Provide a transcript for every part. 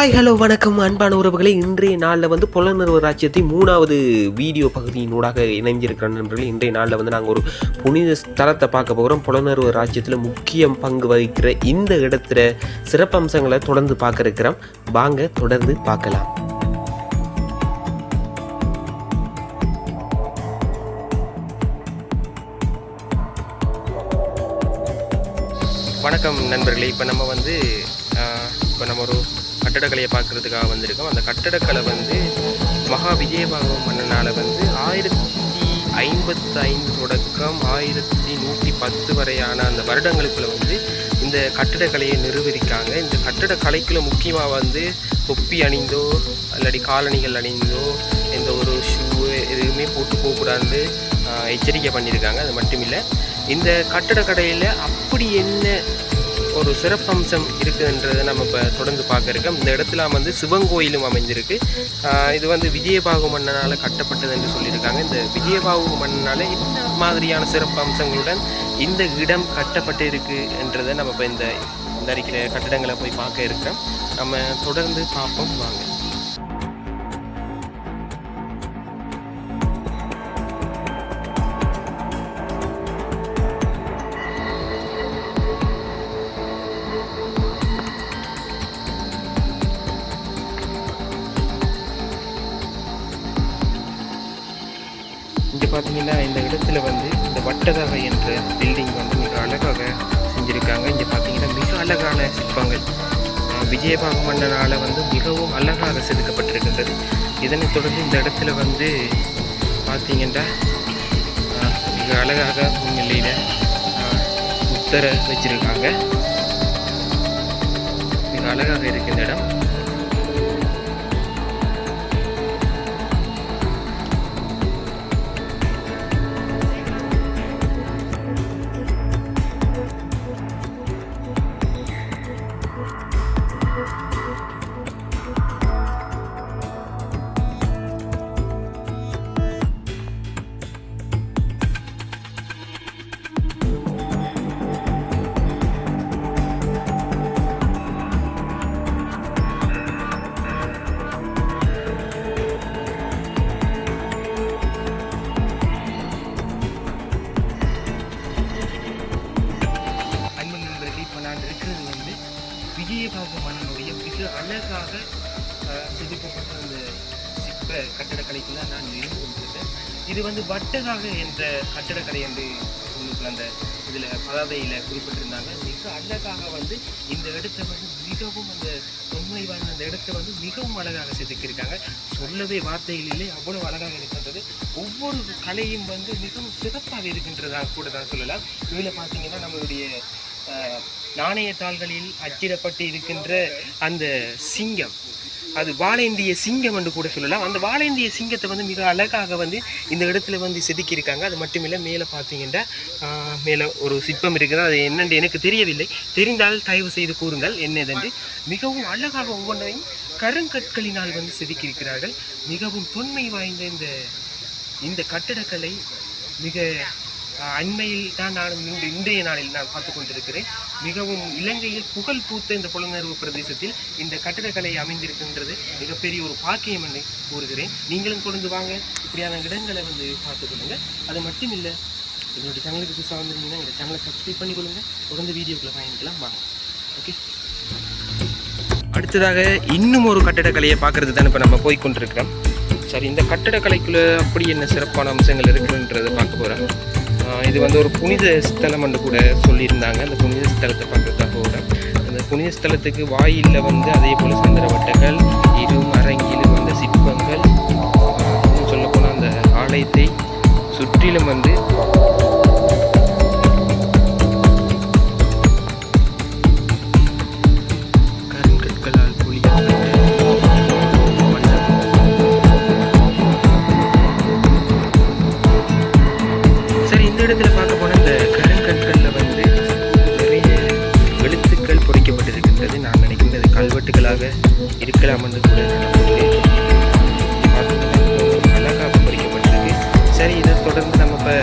Hi hello வணக்கம் அன்பான உறவுகளை. இன்றைய நாளில் வந்து புலனர்வு ராஜ்யத்தை மூணாவது வீடியோ பகுதியினூடாக இணைஞ்சிருக்கிற நண்பர்கள் இன்றைய நாளில் வந்து நாங்கள் ஒரு புனித ஸ்தலத்தை பார்க்க போகிறோம் புலனர்வு ராஜ்யத்தில் முக்கியம் பங்கு வகிக்கிற இந்த இடத்துல சிறப்பம்சங்களை தொடர்ந்து பார்க்க இருக்கிறோம் வாங்க தொடர்ந்து பார்க்கலாம். வணக்கம் நண்பர்களே. இப்போ நம்ம வந்து இப்போ நம்ம ஒரு கட்டடக்கலையை பார்க்குறதுக்காக வந்திருக்கோம். அந்த கட்டடக்கலை வந்து மகா விஜயபாகம் மன்னனால் வந்து ஆயிரத்தி ஐம்பத்தி ஐந்து தொடக்கம் ஆயிரத்தி நூற்றி பத்து வரையான அந்த வருடங்களுக்குள்ள வந்து இந்த கட்டடக்கலையை நிறுவிருக்காங்க. இந்த கட்டடக்கலைக்குள்ள முக்கியமாக வந்து தொப்பி அணிந்தோ இல்லாட்டி காலணிகள் அணிந்தோ எந்த ஒரு ஷூ எதுவுமே போட்டு போகக்கூடாதுன்னு எச்சரிக்கை பண்ணியிருக்காங்க அது மட்டும் இல்லை இந்த கட்டடக்கடையில் அப்படி என்ன ஒரு சிறப்பம்சம் இருக்குதுன்றதை நம்ம இப்போ தொடர்ந்து பார்க்க இந்த இடத்துல வந்து சிவன் கோயிலும் அமைஞ்சிருக்கு. இது வந்து விஜயபாகு மன்னனால் கட்டப்பட்டது என்று சொல்லியிருக்காங்க. இந்த விஜயபாகு மன்னனால் என்ன மாதிரியான சிறப்பம்சங்களுடன் இந்த இடம் கட்டப்பட்டிருக்கு என்றதை நம்ம இப்போ இந்த இந்த இருக்கிற கட்டடங்களை போய் பார்க்க இருக்கிறோம் நம்ம தொடர்ந்து பார்ப்போம் வாங்க. பார்த்தீங்கன்னா இந்த இடத்துல வந்து இந்த வட்டதகை என்ற பில்டிங் வந்து மிக அழகாக செஞ்சுருக்காங்க. இங்கே பார்த்தீங்கன்னா மிக அழகான சிற்பங்கள். ஆஹ் விஜயபாகு மன்னனால் வந்து மிகவும் அழகாக செதுக்கப்பட்டிருக்கின்றது. இதனைத் தொடர்ந்து இந்த இடத்துல வந்து பார்த்தீங்கன்னா மிக அழகாக முன்னிலையில் உத்தர வச்சிருக்காங்க. மிக அழகாக இருக்கு இந்த இடம். இது வந்து வட்டகாக என்ற கட்டடக்கலை என்று உங்களுக்கு அந்த இதில் பதாதையில் குறிப்பிட்டிருந்தாங்க. மிக அழகாக வந்து இந்த இடத்தை வந்து மிகவும் அந்த தொன்மை வாய்ந்த அந்த இடத்தை வந்து மிகவும் அழகாக செதுக்கியிருக்காங்க. சொல்லவே வார்த்தைகள் இல்லை அழகாக இருக்கின்றது. ஒவ்வொரு கலையும் வந்து மிகவும் சிறப்பாக இருக்கின்றதாக கூட தான் சொல்லலாம். இதில் பார்த்தீங்கன்னா நம்மளுடைய நாணயத்தாள்களில் அச்சிடப்பட்டு இருக்கின்ற அந்த சிங்கம். அது வாழேந்திய சிங்கம் என்று கூட சொல்லலாம். அந்த வாழேந்திய சிங்கத்தை வந்து மிக அழகாக வந்து இந்த இடத்துல வந்து செதுக்கியிருக்காங்க. அது மட்டும் இல்லை மேலே பார்த்தீங்கன்னா மேலே ஒரு சிற்பம் இருக்குது. அது என்னென்று எனக்கு தெரியவில்லை. தெரிந்தால் தயவு செய்து கூறுங்கள். என்னதென்று மிகவும் அழகாக ஒவ்வொன்றையும் கருங்கற்களினால் வந்து செதுக்கியிருக்கிறார்கள். மிகவும் தொன்மை வாய்ந்த இந்த இந்த கட்டடக்கலை மிக அண்மையில் தான் நான் இன்று இன்றைய நாளில் நான் பார்த்து கொண்டிருக்கிறேன். மிகவும் இலங்கையில் புகழ் பூத்த இந்த புலனர்வு பிரதேசத்தில் இந்த கட்டிடக்கலை அமைந்திருக்கின்றது மிகப்பெரிய ஒரு பாக்கியம் என்று கூறுகிறேன். நீங்களும் தொடர்ந்து வாங்க. இப்படியான இடங்களை வந்து பார்த்துக்கொள்ளுங்க அது மட்டும் இல்லை என்னுடைய சேனலுக்கு புதுசாக வந்திருந்தீங்கன்னா இந்த சேனலை சப்ஸ்கிரைப் பண்ணிக்கொள்ளுங்க தொடர்ந்து வீடியோக்குள்ள பயணிக்கலாம். வாங்க. ஓகே அடுத்ததாக இன்னும் ஒரு கட்டிடக்கலையை பார்க்கறது தான் இப்போ நம்ம போய் கொண்டிருக்கிறோம். சரி இந்த கட்டிடக்கலைக்குள்ளே அப்படி என்ன சிறப்பான அம்சங்கள் இருக்குன்றதை பார்க்க போகிறேன் இது வந்து ஒரு புனித ஸ்தலம் என்று கூட சொல்லியிருந்தாங்க. அந்த புனித ஸ்தலத்தை பார்க்கறதுக்காக கூட அந்த புனித ஸ்தலத்துக்கு வாயிலில் வந்து அதே போல் சந்திரவட்டைகள் இடத்துல பார்க்க போனால் இந்த கருங்கற்களில் வந்து நிறைய எழுத்துக்கள் பொறிக்கப்பட்டிருக்கின்றது. நான் நினைக்கின்றது கல்வெட்டுகளாக இருக்கலாம் என்று கூட அழகாக பொறிக்கப்பட்டிருக்கு. சரி இதை தொடர்ந்து நம்ம இப்போ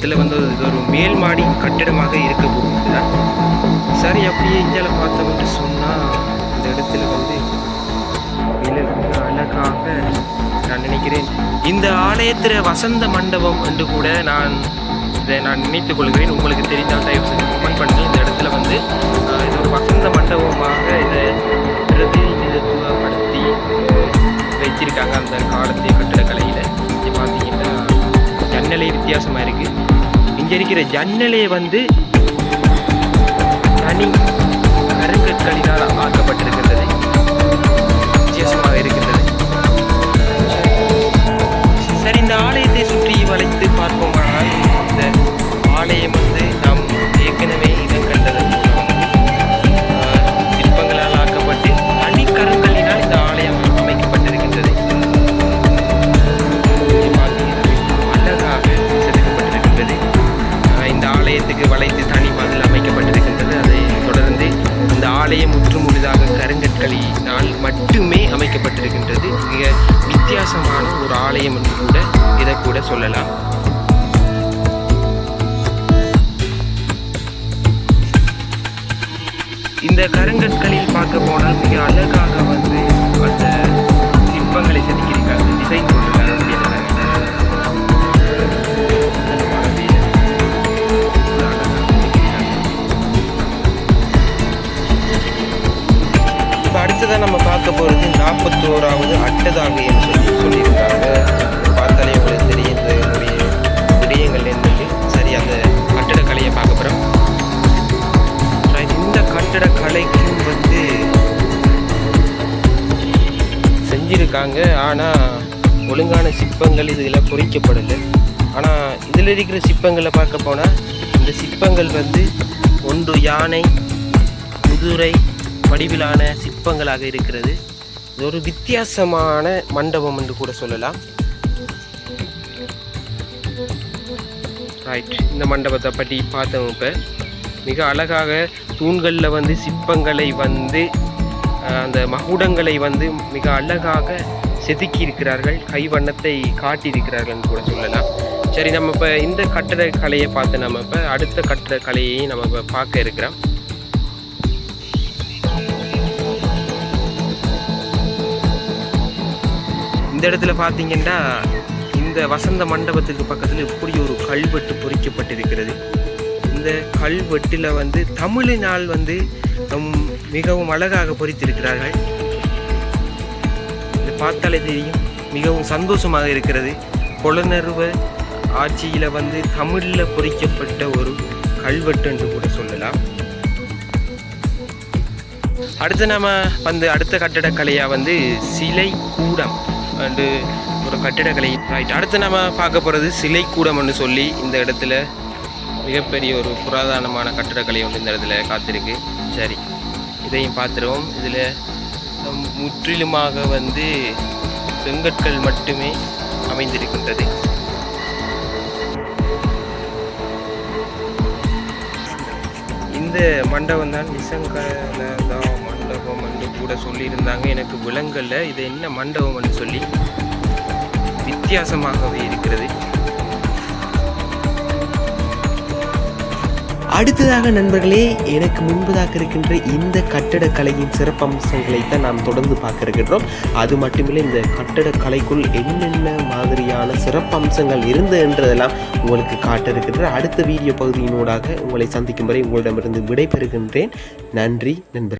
இடத்துல வந்து இது ஒரு மேல் மாடி கட்டிடமாக இருக்க போகுது சரி அப்படியே இந்தியாவில் பார்த்தோம் என்று சொன்னால் இந்த இடத்துல வந்து அழகாக நான் நினைக்கிறேன். இந்த ஆலயத்தில் வசந்த மண்டபம் என்று கூட நான் இதை நான் நினைத்துக் கொள்கிறேன். உங்களுக்கு தெரிந்தால் தயவு செஞ்சு கமெண்ட் பண்ணி இந்த இடத்துல வந்து இது ஒரு வசந்த மண்டபமாக இதை பிரதிநிதித்துவப்படுத்தி வச்சிருக்காங்க அந்த காலத்திய கட்டிடக்கலையில். இங்கே பார்த்தீங்கன்னா ஜன்னலே வித்தியாசமாக இருக்குது இங்கே இருக்கிற ஜன்னலே வந்து தனி கருங்கற்களினால் ஆக்கப்பட்டிருக்கு. இந்த கருங்கற்களில் பார்க்க போனால் மிக அழகாக வந்து அந்த சிற்பங்களை செதுக்கியிருக்காங்க. டிசைன் போட்டிருக்காங்க அப்படியே இப்போ அடுத்ததாக நம்ம பார்க்க போகிறது நாற்பத்தோராவது அட்டதாகைன்னு சொல்லி சொல்லியிருக்காங்க. இந்த வந்து செஞ்சுருக்காங்க. ஆனால் ஒழுங்கான சிற்பங்கள் இதில் பொறிக்கப்படலை ஆனால் இதில் இருக்கிற சிற்பங்களை பார்க்க போனால் இந்த சிற்பங்கள் வந்து ஒன்று யானை குதிரை வடிவிலான சிற்பங்களாக இருக்கிறது. இது ஒரு வித்தியாசமான மண்டபம் என்று கூட சொல்லலாம். ரைட் இந்த மண்டபத்தை பற்றி பார்த்தோம் இப்போ. மிக அழகாக தூண்களில் வந்து சிற்பங்களை வந்து அந்த மகுடங்களை வந்து மிக அழகாக செதுக்கி இருக்கிறார்கள் கைவண்ணத்தை காட்டியிருக்கிறார்கள் கூட சொல்லலாம். சரி நம்ம இப்போ இந்த கட்டடக்கலையை பார்த்து நம்ம இப்போ அடுத்த கட்டடக்கலையையும் நம்ம இப்போ பார்க்க இருக்கிறோம். இந்த இடத்துல பார்த்தீங்கன்னா இந்த வசந்த மண்டபத்துக்கு பக்கத்தில் இப்படி ஒரு கல்வெட்டு பொறிக்கப்பட்டிருக்கிறது. இந்த கல்வெட்டில் வந்து தமிழினால் வந்து மிகவும் அழகாக பொறித்திருக்கிறார்கள். இது பார்த்தாலே தெரியும் மிகவும் சந்தோஷமாக இருக்கிறது. புலனர்வ ஆட்சியில் வந்து தமிழில் பொறிக்கப்பட்ட ஒரு கல்வெட்டு என்று கூட சொல்லலாம். அடுத்து நம்ம வந்து அடுத்த கட்டடக்கலையாக வந்து சிலை கூடம் அண்டு ஒரு கட்டிடக்கலை. ரைட் அடுத்து நம்ம பார்க்க போகிறது சிலை கூடம்னு சொல்லி இந்த இடத்துல மிகப்பெரிய ஒரு புராதனமான கட்டிடக்கலை வந்து இந்த இடத்துல காத்திருக்கு. சரி இதையும் பார்த்துருவோம். இதில் முற்றிலுமாக வந்து செங்கற்கள் மட்டுமே அமைந்திருக்கின்றது. இந்த மண்டபம் தான் நிசங்கலதா மண்டபம் என்று கூட சொல்லியிருந்தாங்க. எனக்கு விலங்கல்ல இது என்ன மண்டபம்னு சொல்லி வித்தியாசமாகவே இருக்கிறது. அடுத்ததாக நண்பர்களே எனக்கு முன்பதாக இருக்கின்ற இந்த கட்டடக்கலையின் சிறப்பம்சங்களை தான் நாம் தொடர்ந்து பார்க்க இருக்கின்றோம் அது மட்டுமில்லை இந்த கட்டடக்கலைக்குள் என்னென்ன மாதிரியான சிறப்பம்சங்கள் இருந்து என்றதெல்லாம் உங்களுக்கு காட்ட இருக்கின்ற அடுத்த வீடியோ பகுதியினூடாக உங்களை சந்திக்கும் வரை உங்களிடமிருந்து விடைபெறுகின்றேன். நன்றி நண்பர்